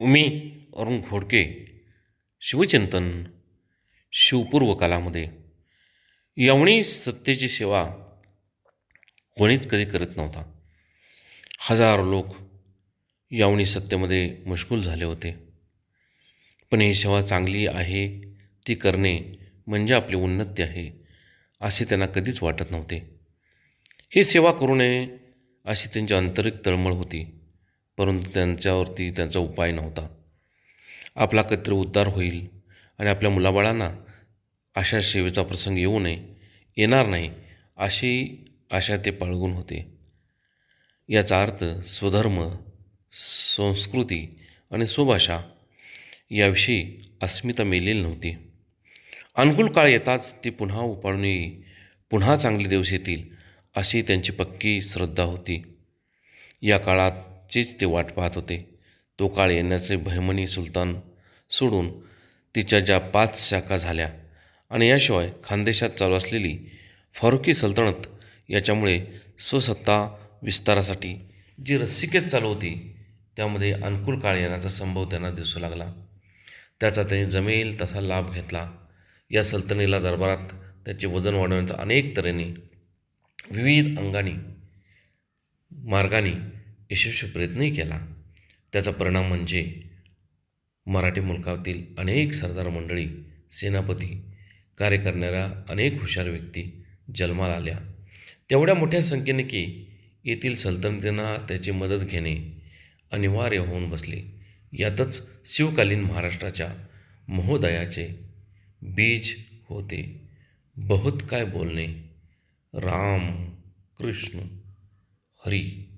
मी अरुण घोडके शिवचिंतन शिवपूर्व कालामध्ये. यवणी सत्तेची सेवा कोणीच कधी करत नव्हता. हजारो लोक यावणी सत्तेमध्ये मशगूल झाले होते. पण ही सेवा चांगली आहे ती करणे म्हणजे आपली उन्नती आहे असे त्यांना कधीच वाटत नव्हते. ही सेवा करू नये अशी त्यांची आंतरिक तळमळ होती. परंतु त्यांच्यावरती त्यांचा उपाय नव्हता. आपला कत्र उद्धार होईल आणि आपल्या मुलाबाळांना अशा सेवेचा प्रसंग येऊ नये येणार नाही अशी आशा ते बाळगून होते. याचा अर्थ स्वधर्म संस्कृती आणि स्वभाषा याविषयी अस्मिता मेलेली नव्हती. अनुकूल काळ येताच ती पुन्हा उपाळून येईल पुन्हा चांगले दिवस येतील अशी त्यांची पक्की श्रद्धा होती. या काळात चीच ते वाट पाहत होते. तो काळ येण्याचे भयमनी सुलतान सोडून तिच्या ज्या पाच शाखा झाल्या आणि याशिवाय खानदेशात चालू असलेली फारुकी सल्तनत याच्यामुळे स्वसत्ता विस्तारासाठी जी रस्सिकेत चालू होती त्यामध्ये अनुकूल काळ येण्याचा संभव त्यांना दिसू लागला. त्याचा त्यांनी जमेल तसा लाभ घेतला. या सल्तनीला दरबारात त्याचे वजन वाढवण्याचा अनेक तऱ्हेने विविध अंगाने मार्गाने यशस्वी प्रयत्नही केला. त्याचा परिणाम म्हणजे मराठी मुलकातील अनेक सरदार मंडळी सेनापती कार्य करणाऱ्या अनेक हुशार व्यक्ती जन्माला आल्या. तेवढ्या मोठ्या संख्येने की येथील सल्तनतींना त्याची मदत घेणे अनिवार्य होऊन बसले. यातच शिवकालीन महाराष्ट्राच्या महोदयाचे बीज होते. बहुत काय बोलणे? राम कृष्ण हरी